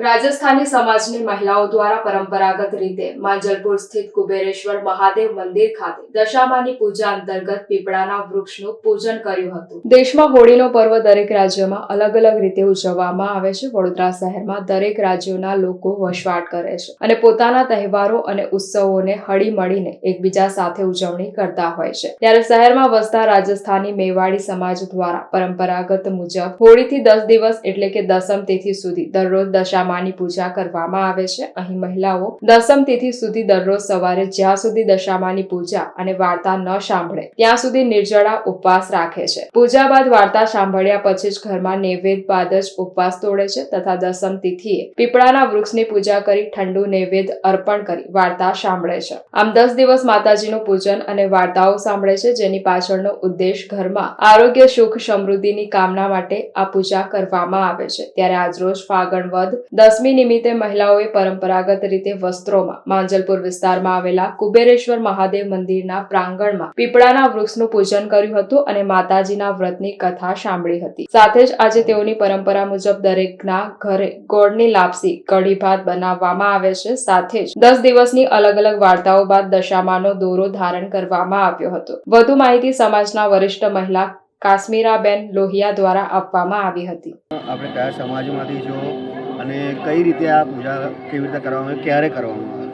રાજસ્થાની સમાજની મહિલાઓ દ્વારા પરંપરાગત રીતે માંજલપુર સ્થિત કુબેરેશ્વર મહાદેવ મંદિર ખાતે દશામાની પૂજા અંતર્ગત પીપળાના વૃક્ષનું પૂજન કર્યું હતું. દેશમાં હોળીનો પર્વ દરેક રાજ્યમાં અલગ અલગ રીતે ઉજવવામાં આવે છે. વડોદરા શહેરમાં દરેક રાજ્યોના લોકો વસવાટ કરે છે અને પોતાના તહેવારો અને ઉત્સવોને હળી મળીને એકબીજા સાથે ઉજવણી કરતા હોય છે. ત્યારે શહેરમાં વસતા રાજસ્થાની મેવાડી સમાજ દ્વારા પરંપરાગત મુજબ હોળીથી દસ દિવસ એટલે કે દસમ તિથિ સુધી દરરોજ દશામાની પૂજા કરવામાં આવે છે. અહીં મહિલાઓ દસમ તિથિ સુધી દરરોજ સવારે જ્યાં સુધી દશામાની પૂજા અને વાર્તા ન સાંભળે, ત્યાં સુધી નિર્જળા ઉપવાસ રાખે છે. પૂજા બાદ વાર્તા સાંભળ્યા પછી જ ઘરમાં નૈવેદ્ય બાદ જ ઉપવાસ તોડે છે તથા દસમ તિથિએ પીપળાના વૃક્ષની પૂજા કરી ઠંડુ નૈવેદ્ય અર્પણ કરી વાર્તા સાંભળે છે. આમ દસ દિવસ માતાજીનું પૂજન અને વાર્તાઓ સાંભળે છે, જેની પાછળનો ઉદ્દેશ ઘરમાં આરોગ્ય, સુખ, સમૃદ્ધિની કામના માટે આ પૂજા કરવામાં આવે છે. ત્યારે આજરોજ ફાગણ વદ દસમી નિમિત્તે મહિલાઓએ પરંપરાગત રીતે વસ્ત્રોમાં માંજલપુર વિસ્તારમાં આવેલા કુબેરેશ્વર મહાદેવ મંદિરના પ્રાંગણમાં પીપળાના વૃક્ષનું પૂજન કર્યું હતું અને માતાજીના વ્રતની કથા સાંભળી હતી. સાથે જ આજે તેઓની પરંપરા મુજબ દરેકના ઘરે ગોળની લાપસી, કઢી ભાત બનાવવામાં આવે છે. સાથે જ દસ દિવસની અલગ અલગ વાર્તાઓ બાદ દશામાનો દોરો ધારણ કરવામાં આવ્યો હતો. વધુ માહિતી સમાજના વરિષ્ઠ મહિલા કાશ્મીરાબેન લોહિયા દ્વારા આપવામાં આવી હતી. આપણે કયા સમાજમાંથી છો? અને કઈ રીતે આ પૂજા કેવી રીતે કરવામાં આવે, ક્યારે કરવામાં આવે?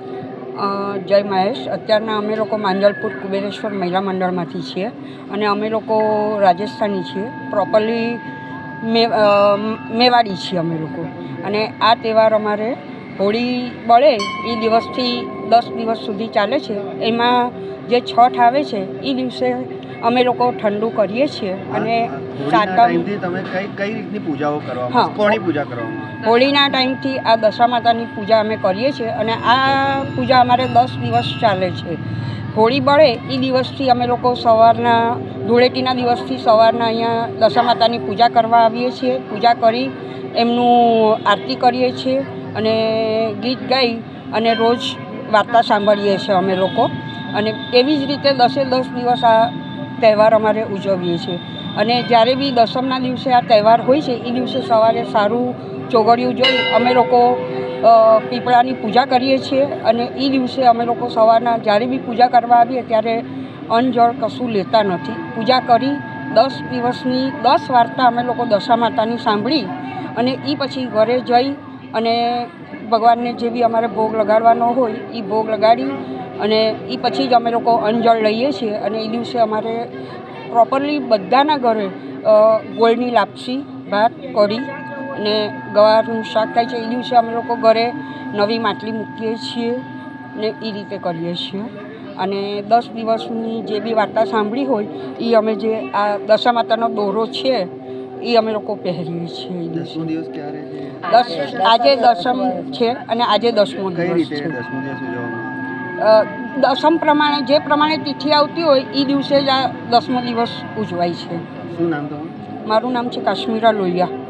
જય મહેશ. અત્યારના અમે લોકો માંજલપુર કુબેરેશ્વર મહિલા મંડળમાંથી છીએ અને અમે લોકો રાજસ્થાની છીએ. પ્રોપરલી મે મેવાડી છીએ અમે લોકો. અને આ તહેવાર અમારે હોળી બળે એ દિવસથી દસ દિવસ સુધી ચાલે છે. એમાં જે છઠ આવે છે, એ દિવસે અમે લોકો ઠંડુ કરીએ છીએ અને સાતમ તમે કઈ કઈ રીતની પૂજાઓ કરવામાં કોની પૂજા કરવામાં હોળીના ટાઈમથી આ દશા માતાની પૂજા અમે કરીએ છીએ અને આ પૂજા અમારે દસ દિવસ ચાલે છે. હોળી બળે એ દિવસથી અમે લોકો સવારના ધૂળેટીના દિવસથી સવારના અહીંયા દશા માતાની પૂજા કરવા આવીએ છીએ. પૂજા કરી એમનું આરતી કરીએ છીએ અને ગીત ગાઈ અને રોજ વાર્તા સાંભળીએ છીએ અમે લોકો. અને એવી જ રીતે દસે દસ દિવસ આ તહેવાર અમારે ઉજવીએ છીએ. અને જ્યારે બી દસમના દિવસે આ તહેવાર હોય છે, એ દિવસે સવારે સારું ચોગડિયું જોઈ અમે લોકો પીપળાની પૂજા કરીએ છીએ અને એ દિવસે અમે લોકો સવારના જ્યારે બી પૂજા કરવા આવીએ ત્યારે અન્ન કશું લેતા નથી. પૂજા કરી દસ દિવસની, દસ વાર્તા અમે લોકો દશા માતાની સાંભળી અને એ પછી ઘરે જઈ અને ભગવાનને જે બી અમારે ભોગ લગાડવાનો હોય, એ ભોગ લગાડી અને એ પછી જ અમે લોકો અંજળ લઈએ છીએ અને એ દિવસે અમારે પ્રોપરલી બધાના ઘરે ગોળની લાપસી ભાત કઢી અને ગવારનું શાક થાય છે. એ દિવસે અમે લોકો ઘરે નવી માટલી મૂકીએ છીએ ને એ રીતે કરીએ છીએ. અને દસ દિવસની જે બી વાર્તા સાંભળી હોય એ અમે જે આ દશા માતાનો દોરો છે એ અમે લોકો પહેરીએ છીએ દિવસે. દસ આજે દસમ છે અને આજે દસમો દિવસ છે. દસમ પ્રમાણે જે પ્રમાણે તિથિ આવતી હોય એ દિવસે જ આ દસમો દિવસ ઉજવાય છે. શું નામ તમારું? મારું નામ છે કાશ્મીરા લોહિયા.